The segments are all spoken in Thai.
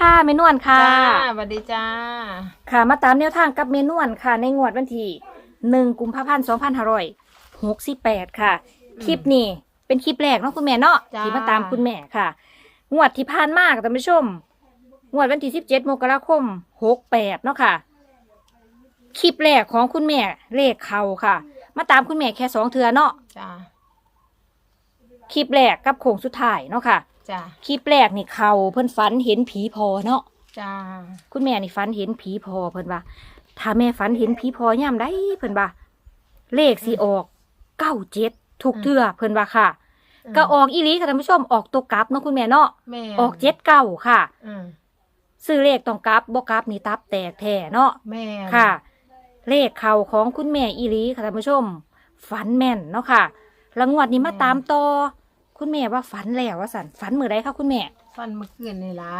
ค่ะเมนวนค่ะจ้าสวัสดีจ้า ค่ะมาตามแนวทางกับเมนวนค่ะ ในงวดวันที่หนึ่งกุมภาพันธ์สองพันห้าร้อยหกสิบแปดค่ะ คลิปนี้เป็นคลิปแรกเนาะคุณแม่เนาะจ้า ที่มาตามคุณแม่ค่ะ งวดที่ผ่านมากท่านผู้ชม งวดวันที่สิบเจ็ดมกราคมหกแปดเนาะค่ะ คลิปแรกของคุณแม่เลขเขาค่ะ มาตามคุณแม่แค่สองเทือเนาะ จ้า คลิปแรกกับโค้งสุดท้ายเนาะค่ะ จ้าคลิปแรกนี่เขาเพิ่นฝันเห็นผีพอเนาะจ้าคุณแม่นี่ฝันเห็นผีพอเพิ่นว่า ถ้าแม่ฝันเห็นผีพอย่ามได้เพิ่นว่า เลขสิออกเก้าเจ็ดถูกเทื่อเพิ่นว่าค่ะ ก็ออกอีหลีค่ะท่านผู้ชมออกตัวกลับเนาะคุณแม่เนาะแม่ออกเจ็ดเก้าค่ะอืมซื้อเลขต้องกลับบ่กลับนี่ตับแตกแท้เนาะแม่ค่ะ เลขเข่าของคุณแม่อีหลีค่ะท่านผู้ชม ฝันแม่นเนาะค่ะแล้วงวดนี้มาตามต่อ คุณแม่ว่าฝันแล้วว่าสันฝันมือใดคะคุณแม่ฟันเมื่อคืนนี่ล่ะ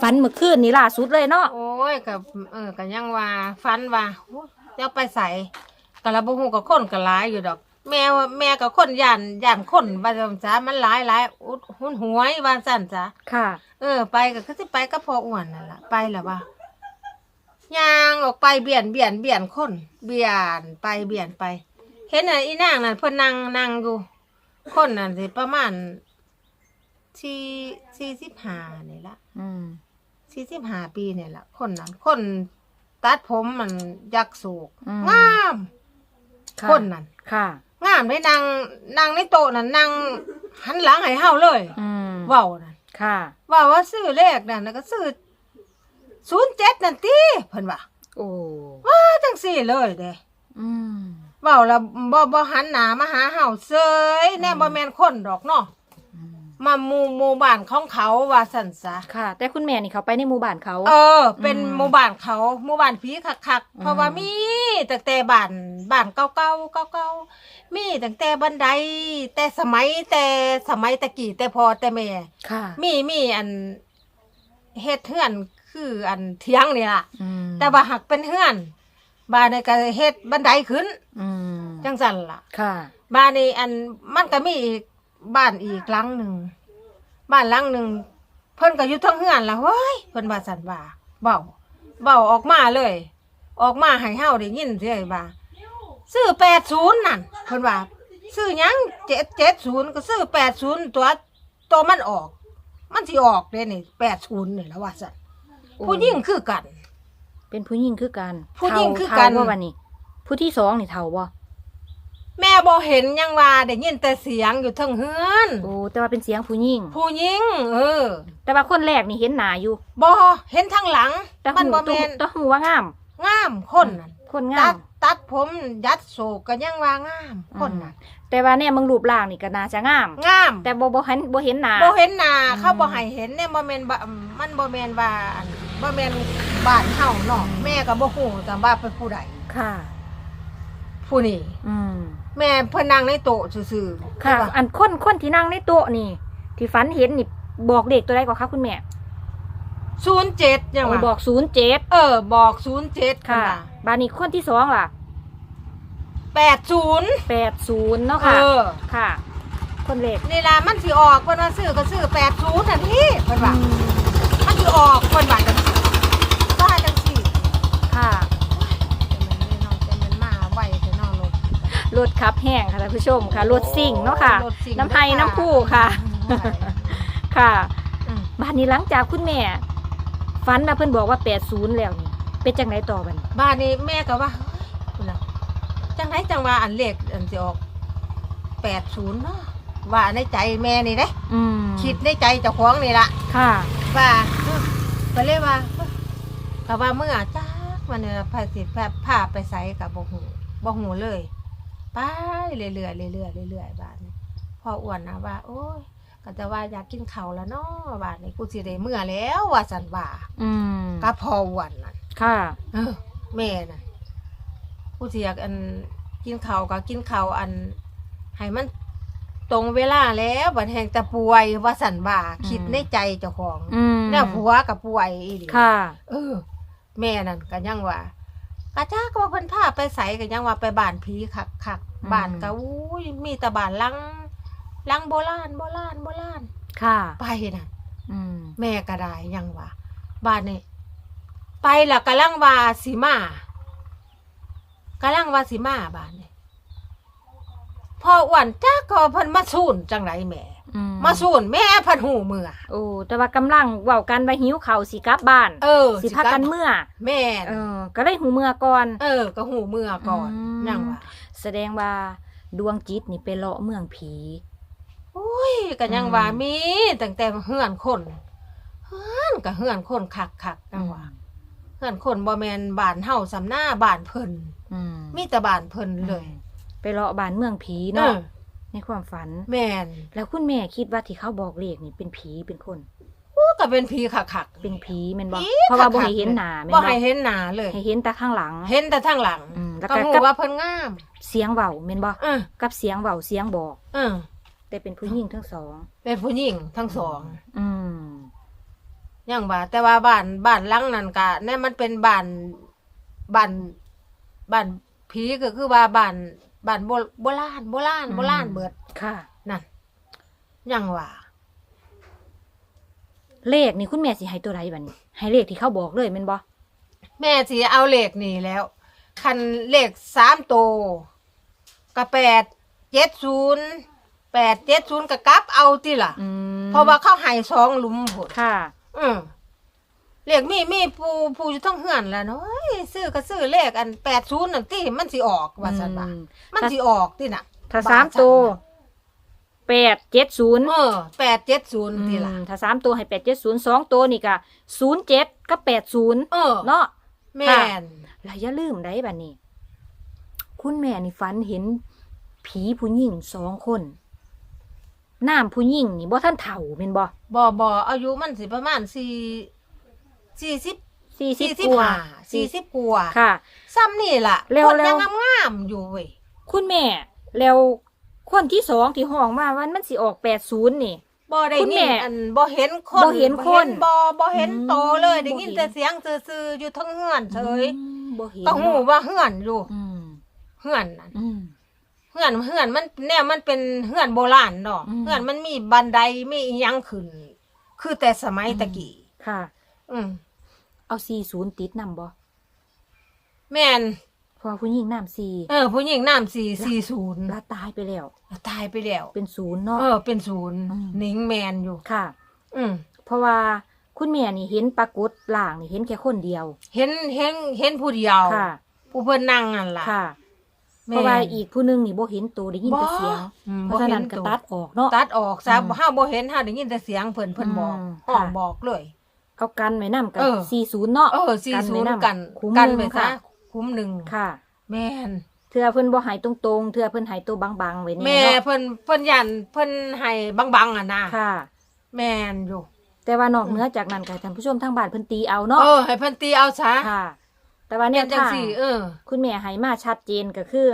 ฝันเมื่อคืนนี่ล่าสุดเลยเนาะโอ้ยกับเออกับยังว่าฟันว่าโอ้ยจะไปใส่กะละบ่ฮู้กับคนก็หลายอยู่ดอก แม่ว่าแม่กับคนย่านย่านคนว่าจังจ้ามันหลายหลายอุดหุนหวยว่าซั่นจ้ะค่ะ เออ ไปก็คือสิไปกับพ่ออ้วนนั่นล่ะไปแล้วว่าย่างออกไปเบียนเบียนเบียนคน เบียนไปเบียนไป เห็นน่ะอีนางนั่นเพิ่นนั่งนั่งอยู่ คนนั่นสิประมาณสี่สี่สิบห้านี่ละอืมสี่สิบห้าปีเนี่ยละคนนั้นคนตัดผมมันยักษ์สูกอืมงามะคนนั้นค่ะ งามได้นางนางในโต๊ะนั่นนางหันหลังให้เฮาเลยอืมเว้านั่นค่ะว่าว่าซื้อเลขนั่นน่ะก็ซื้อศูนย์เจ็ดนั่นติเพิ่นว่าโอ้ว่าจังสี่เลยเด้ อืม เว้าแล้วบ่บ่หันหน้ามาหาเฮาเซยแน่บ่แม่นคนดอกเนาะอืมมาหมู่หมู่บ้านของเขาว่าซั่นซะค่ะ แต่คุณแม่นี่เขาไปในหมู่บ้านเขา เออ เป็นอืม หมู่บ้านเขาหมู่บ้านผีคักๆเพราะว่าอืมมีตั้งแต่บ้านบ้านเก่าๆเก่าๆมีตั้งแต่บันได แต่สมัยแต่สมัยตะกี้แต่พอแต่แม่ ค่ะมีมีอันเฮ็ดเฮือนคืออันเถียงนี่ล่ะ อืมแต่ว่าหักเป็นเฮือน บ้านนี่ก็เฮ็ดบันไดขึ้น อืมจังซั่นล่ะ ค่ะ บ้านนี้อันมันก็มีอีกบ้านอีกหลังหนึ่งบ้านหลังหนึ่งเพิ่นก็อยู่เทั้งเฮือนล่ะเว้ยเพิ่นว่าซั่นว่าเว้าเว้าออกมาเลย ออกมาให้เฮาได้ยินเด้ว่าซื้อ80นั่นเพิ่นว่าซื้อหยัง770ก็ซื้อ80ตัวตัวมันออก มันสิออกเด้นี่80นี่แล้วว่าซั่นโอ้ผู้หญิงคือกัน เป็นผู้หญิงคือกันผู้หญิงเฒ่าคือกันเฒ่าบ่วันนี้ ผู้ที่สองนี่เท่าบ่แม่บ่เห็นหยังว่าได้ยินแต่เสียงอยู่เทั้งเฮือนโอ้แต่ว่าเป็นเสียงผู้หญิงผู้หญิงเออแต่ว่าคนแรกนี่เห็นหน้าอยู่ บ่เห็นทางหลัง แต่มันหูบ่แม่นแต่หูว่างามงามคนนั่นคนงาตัมดตัดผมยัดโศกก็ยังว่างามคนนั่นแต่ว่าเนี่ยมึงรูปร่างนี่ก็น่าจะงาม งาม แต่บ่บ่เห็นบ่เห็นหน้า บ่เห็นหน้าอืม เขาบ่ให้เห็นเนี่ยบ่แม่นบ่มันบ่แม่นว่าอันบ่แม่น บ้านเฮาเนาะแม่ก็บ่ฮู้แต่ว่าเป็นผู้ใดค่ะ ผู้นี้อืมแม่เพิ่นนั่งในโต๊ะซื่อๆค่ะใช่ปอันคนคนที่นั่งในโต๊ะนี่ ที่ฝันเห็นนี่บอกเด็กตัวใดก่อนคะคุณแม่07ยังโอ้ยว่าบอกศูนย์เจ็ดเออ บอก07ค่ะ บานี้คนที่สองล่ะ80แปดศูนย์เนาะเอค่ะอค่ะ คนเล็กนี่ล่ะมันสิออกเพิ่นว่าซื้อก็ซื้อ80นั่นพี่เพิ่นว่ามันสิออกคนว่าจังซี่ว่าจังซี่ ค่ะแต่มันนี่เนาะแต่มันมาไวแต่เนาะรถรถขับแห้งค่ะท่านผู้ชมค่ะรถซิ่งเนาะค่ะรถซิ่งน้ำไทยน้ำผู้ค่ะ ค่ะอืมบ้านนี้หลังจากคุณแม่ฝันว่าเพิ่นบอกว่าแปดศูนย์แล้วนี่เป็นจังไดต่อบัดนบ้านนี้แม่ก็ว่าเฮ้ยพุ่นน่ะจังไดจังว่าอันเลขอันสิออก80เนาะว่าในใจแม่นี่เด้อืมคิดในใจเจ้าของนี่ล่ะค่ะ ว่าเอ้อก็เลยว่าเอ้อก็ว่าเมื่อจ้า มันเนี่ยพาสิพาพาไปไสก็บ่ฮู้บ่ฮู้เลยไปเรื่อยๆเรื่อยๆเรื่อยๆบ้านนี้พ่ออ้วนนะว่า โอ้ยก็จะว่าอยากกินข้าวแล้วเนาะบ้านนี้กูสิได้เมื่อแล้วว่าสันว่าอืมก็พ่ออ้วนนั่นค่ะ เออแม่น่ะกูสิอยากอันกินข้าวก็กินข้าวอันให้มันตรงเวลาแล้วบัดแห่งแต่ป่วยว่าสันว่าคิดในใจเจ้าของอืมเนี่ยผัวกับป่วยอีหลีค่ะ เออ แม่นั่นก็ยังว่ากะจ้าก็ว่าเพิ่นพาไปใสก็ยังว่าไปบ้านผีคักคักๆอืม บ้านก็อุ้ยมีแต่บ้านหลังหลังโบราณโบราณโบราณค่ะ ไปน่ะอืม แม่ก็ได้ยังว่าบ้านนี่ไปและกำลังว่าสิมากำลังว่าสิมาบ้านนี่พออ้วนจ้าก็เพิ่นมาสูนจังไรแหม่อื มาสูนแม่เพันหูเมื่อ โอ้แต่ว่ากำลังเว้ากันว่าหิวข้าวสิกลับบ้าน เออสิพักกันเมื่อ แม่นเออ ก็เลยหูเมื่อก่อน เออ ก็หูเมื่อก่อนอืมยังว่าแสดงว่าดวงจิตนี่ไปเลาะเมืองผี โอ้ยก็ยังว่ามีตั้งแต่เฮือนคนเฮือนก็เฮือนคนคักคักๆจังว่าเฮือนคนบ่แม่นบ้านเฮาสำหน้าบ้านเพิ่นอืมมีแต่บ้านเพิ่นเลย ไปเลาะบ้านเมืองผีเอเนาะอ ในความฝัน แม่นแล้วคุณแม่คิดว่าที่เขาบอกเลขนี่เป็นผีเป็นคนโอ้ก็เป็นผีคักคักๆ เป็นผีแม่นบ่ผีเพราะว่าคับ่กๆ ให้เห็นหน้าแม่นบ่บ่ให้เห็นหน้าเลย ให้เห็นแต่ข้างหลังเห็นแต่ทางหลังอืมแล้วก็ก็ฮู้กับว่าเพิ่นงามเสียงเว้าแม่นบ่เออกับเสียงเว้าเสียงบอก เออแต่เป็นผู้หญิงทั้งสอง เป็นผู้หญิงทั้งสองอืมยังว่าแต่ว่าบ้านบ้านหลังนั้นก็แน่มันเป็นบ้านบ้านบ้านผีก็คือว่าบ้าน บ้านโบโบราณโบราณโบราณเบิดค่ะ นั่นยังว่าเลขนี่คุณแม่สิให้ตัวใดบัดนี้ให้เลขที่เขาบอกเลยแม่นบ่แม่สิเอาเลขนี่แล้ว คันเลขสามโตวก็แปดเจ็ดศูนย์แปดเจ็ดศูนย์ก็กลับเอาติล่ะ อืมเพราะว่าเขาให้สองหลุมผลค่ะ อืม เลขมีมีผู้ผู้อยู่ทั้งเฮือนแหล้วเนาะเอ้ยซื้อก็ซื้อเลขอันแปดศูนย์นั่นที่มันสิออกว่าสันว่าอืมมันสิออกที่น่ะ ถ้าบาทสามตัวแปดเจ็ดศูนย์เออแปดเจ็ดศูนย์ที่ล่ะถ้าสามตัวให้แปดเจ็ดศูนย์สองตัวนี่ก็ศูนย์เจ็ดก็แปดศูนย์เออเนาะ แม่น แล้วอย่าลืมได้บัดนี้ คุณแม่นี่ฝันเห็น ผีผู้หญิงสองคนน้ำผู้หญิงนี่บ่ท่านเฒ่าเป็นบ่บ่บ่อายุมันสิประมาณสี่ สี่สิบสี่สิสี่บสิบกว่าห้าสี่สิบกว่าค่ะ ซ้ำนี่ล่ะเร็วคนเร็ยัวงงามๆอยู่เว้ยคุณแม่ แล้วคนที่สองที่ห้องมาวันมันสิออกแปดศูนย์นี่บ่ได้คุณแม่ยินอันบ่เห็นคนบ่เห็นคนบ่บ่เห็นโตเลยอืมได้ยินบ่เห็นแต่เสียงซื่อๆอยู่ทั้งเฮือนเฉยอืมบ่เห็นก็หูว่าเฮือนอยู่อืมเฮือนนั่นอืมเฮือนเฮือนมันแนวมันเป็นเฮือนโบราณเนาะอืมเฮือนมันมีบันไดมีอิหยังขึ้น คือแต่สมัยตะกี้ค่ะ อืม เอาสี่ศูนย์ติดนำบ่แม่น เพราะว่าผู้หญิงน้ำสี่เออ ผู้หญิงน้ำสี่สี่ศูนย์แล้วตายไปแล้ว ตายไปแล้ว เป็นศูนย์เนาะ เออ เป็นศูนย์อืม หนิงแมนอยู่ ค่ะ อืมเพราะว่าคุณแม่นี่เห็นปรากฏล่างนี่เห็นแค่คนเดียว เห็นเห็นเห็นผู้เดียวค่ะ ผู้เพิ่นนั่งนั่นล่ะค่ะแม่เพราะว่าอีกผู้หนึงนี่บ่เห็นตัวได้ยินแต่เสียง อืมเพบ่ราะฉะเห็นั้นนก็ตัวตัดออกเนาะ ตัดออกซะอืมเฮาบ่เห็นเฮาได้ยินแต่เสียงเพิ่นเพิ่นบอกอืมห้องค่ะ บอกเลย เอากันไว้นำกันเออ40เนาะ เออกันไว้40นำกันคุ้มกันหนึ่งไปซะค่ะ คุ้มหนึ่งค่ะ แม่น เทื่อเพิ่นบ่ใหายตรงๆเทื่อเพิ่นใหายตัวบางๆไว้นี่แม่เนาะเพิ่นเพิ่นยันเพิ่นให้บังๆอะนะค่ะ แม่นอยู่ แต่ว่านอกเหนือจากนั้นก็ให้ท่านผู้ชมทางบ้านเพิ่นตีเอาเนาะเออให้เพิ่นตีเอาซะค่ะ แต่ว่าเนี่ยจังทางซี่เออ คุณแม่ให้มาชัดเจนก็คือ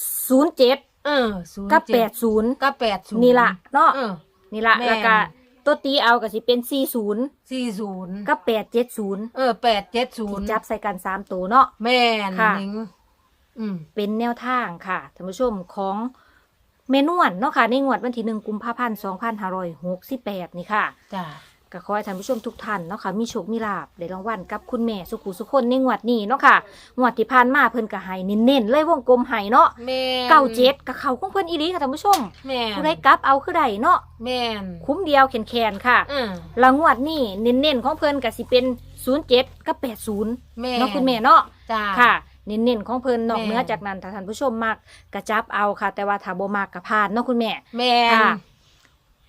07เออ07กับ80กับ80นี่ล่ะเนาะ เออ นี่ละแม่น แล้วก็ ตัวตีเอาก็สิเป็น40 40กับ870เออที่870จับใส่กัน3ตัวเนาะ แม่นค่ะ หนิงอืมเป็นแนวทางค่ะท่านผู้ชมของเมนวนเนาะค่ะในงวดวันที่1กุมภาพันธ์2568นี่ค่ะ จ้า ก็ขอให้ท่านผู้ชมทุกท่านเนาะค่ะมีโชคมีลาบได้รางวัลกับคุณแม่สุขุสุคนในงวดนี้เนาะค่ะงวดที่ผ่านมาเพิ่นก็ให้เน้นๆเลยวงกลมให้เนาะแม่นเก้าเจ็ดกับเขาของเพิ่นอีหลีค่ะท่านผู้ชมแม่นผู้ใดกลับเอาคือใดเนาะแม่นคุ้มเดียวแขนๆค่ะอืมแลางวดนี่เน้นๆของเพิ่นก็สิเป็น07กับ80 แม่เนาะคุณแม่เนาะจ้า ค่ะ เน้นๆของเพิ่นนอกแม่ เหนือจากนั้นถ้าท่านผู้ชมมักกระจับเอาค่ะ แต่ว่าถ้าบ่มักก็พลาดเนาะคุณแม่ แม่น ค่ะ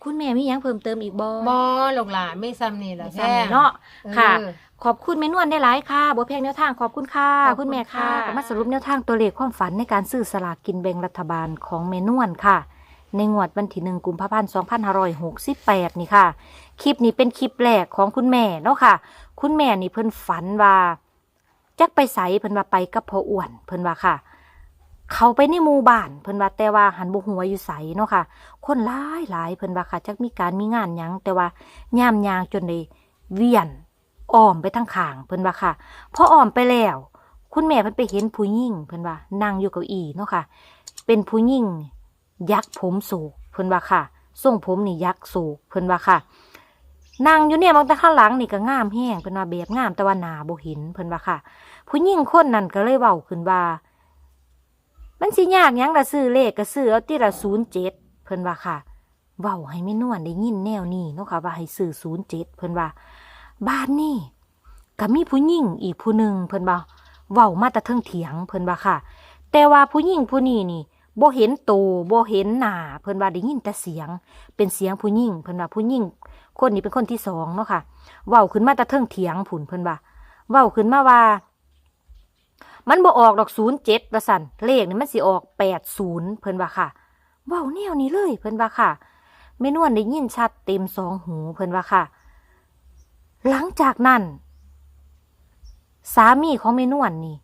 คุณแม่มีหยังเพิ่มเติมอีกบ่บอลูกหลานไม่ซ้ำนี่แหละไม่ซ้ำนี่เนาะเออค่ะขอบคุณแม่นวลได้หลายค่ะบ่เพียงแนวทางขอบคุณค่ะขอบคุณคุณแม่ค่ะค่ะก็มาสรุปแนวทางตัวเลขความฝันในการซื้อสลากกินแบ่งรัฐบาลของแม่นวลค่ะ ในงวดวันที่หนึ่งกุมภาพันธ์2568 นี่ค่ะ คลิปนี้เป็นคลิปแรกของคุณแม่เนาะค่ะ คุณแม่นี่เพิ่นฝันว่าจักไปใสเพิ่นว่าไปกับพ่ออ้วนเพิ่นว่าค่ะ เขาไปในหมู่บ้านเพิ่นว่าแต่ว่าหันบ่ฮู้ว่าอยู่ไสเนาะค่ะ คนหลายหลายเพิ่นว่าค่ะจักมีการมีงานหยังแต่ว่าย่ามยางจนได้เวียนอ้อมไปทางข้างเพิ่นว่าค่ะพออ้อมไปแล้ว คุณแม่เพิ่นไปเห็นผู้หญิงเพิ่นว่านั่งอยู่เก้าอี้เนาะค่ะ เป็นผู้หญิงยักษ์ผมสูกเพิ่นว่าค่ะทรงผมนี่ยักษ์สูกเพิ่นว่าค่ะนั่งอยู่เนี่ยมองแต่ข้างหลังนี่ก็งามแห้งเพิ่นว่าแบบงามแต่ว่าหนาบ่เห็นเพิ่นว่าค่ะ ผู้หญิงคนนั้นก็เลยเว้าขึ้นว่า มันสิยากหยังละซื้อเลขก็ซื้อเอาติละ07เจ็ดเพิ่นว่าค่ะเว้าให้แม่นวลได้ยินแนวนี้เนาะค่ะว่าให้ซื้อ07เจ็ดเพิ่นว่าบ้านนี่ก็มีผู้หญิงอีกผู้หนึ่งเพิ่นว่าเว้ามาแต่เทิงเถียงเพิ่นว่าค่ะ แต่ว่าผู้หญิงผู้นี้นี่บ่เห็นโตบ่เห็นหน้าเพิ่นว่าได้ยินแต่เสียง เป็นเสียงผู้หญิงเพิ่นว่าผู้หญิงคนนี้เป็นคนที่สองเนาะค่ะเว้าขึ้นมาแต่เทิงเถียงผุนเพิ่นว่าเว้าขึ้นมาว่า มันบ่ออกดอกศูนย์เจ็ดว่าสันเลขนี่มันสิออกแปดศูนย์เพิ่นว่าค่ะเว้าแนวนี้เลยเพิ่นว่าค่ะแม่นวลได้ยินชัดเต็มสองหูเพิ่นว่าค่ะ หลังจากนั้น สามีของแม่นวลนี่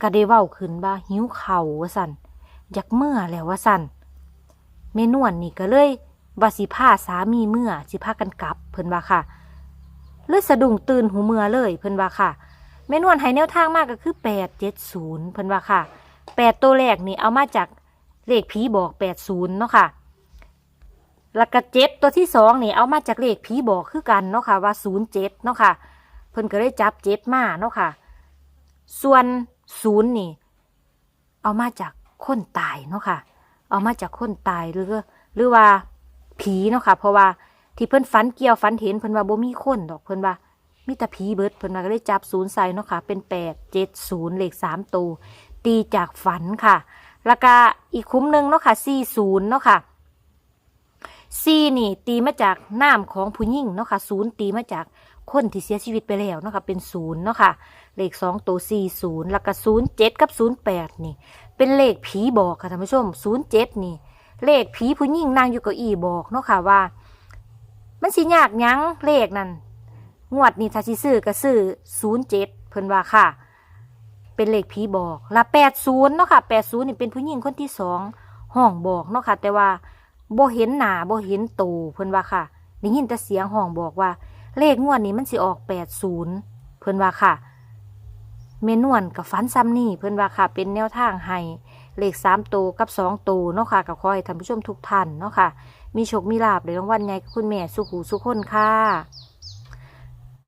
ก็ได้เว้าขึ้นว่าหิวเข่าว่าสันอยากเมื่อแล้วว่าสันแม่นวลนี่ก็เลยว่าสิพาสามีเมื่อสิพากันกลับเพิ่นว่าค่ะเลยสะดุ้งตื่นหูเมื่อเลยเพิ่นว่าค่ะ แม่นวลให้แนวทางมากก็คือแปดเจ็ดศูนย์เพิ่นว่าค่ะแปดตัวแรกนี่เอามาจากเลขผีบอกแปดศูนย์เนาะค่ะแล้วก็เจ็ดตัวที่สองนี่เอามาจากเลขผีบอกคือกันเนาะค่ะว่าศูนย์เจ็ดเนาะค่ะเพิ่นก็เลยจับเจ็ดมาเนาะค่ะ ส่วนศูนย์นี่ เอามาจากคนตายเนาะค่ะ เอามาจากคนตายหรือหรือว่าผีเนาะค่ะ เพราะว่าที่เพิ่นฝันเกี่ยวฝันเห็นเพิ่นว่าบ่มีคนดอกเพิ่นว่า มีแต่ผีเบิดเพิ่นว่าก็เลยจับศูนย์ใส่เนาะค่ะ เป็นแปดเจ็ดศูนย์เลขสามตัวตีจากฝันค่ะ แล้วก็อีกคุ้มหนึ่งเนาะค่ะสี่ศูนย์เนาะค่ะสี่นี่ตีมาจากน้ำของผู้หญิงเนาะค่ะศูนย์ตีมาจากคนที่เสียชีวิตไปแล้วเนาะค่ะเป็นศูนย์เนาะค่ะเลขสองตัวสี่ศูนย์แล้วก็ศูนย์เจ็ดกับศูนย์แปดนี่ เป็นเลขผีบอกค่ะท่านผู้ชมศูนย์เจ็ดนี่ เลขผีผู้หญิงนางอยู่เกับอีบอกเนาะค่ะว่า มันสิยากยังเลขนั่น งวดนี่ถ้าสิซื้อก็ซื้อศูนย์เจ็ดเพิ่นว่าค่ะ เป็นเลขผีบอกละแปดศูนย์เนาะค่ะแปดศูนย์นี่เป็นผู้หญิงคนที่สองห้องบอกเนาะค่ะ แต่ว่าบ่เห็นหน้าบ่เห็นโตเพิ่นว่าค่ะได้ยินแต่เสียงห้องบอกว่า เลขงวดนี้มันสิออกแปดศูนย์เพิ่นว่าค่ะเมนวนกับฟันซ้ำนี่เพิ่นว่าค่ะ เป็นแนวทางให้เลขสามตัวกับสองตัวเนาะค่ะกับขอให้ท่านผู้ชมทุกท่านเนาะค่ะ มีโชคมีลาบในรางวัลใหญ่คุณแม่สุขหูสุขคนค่ะ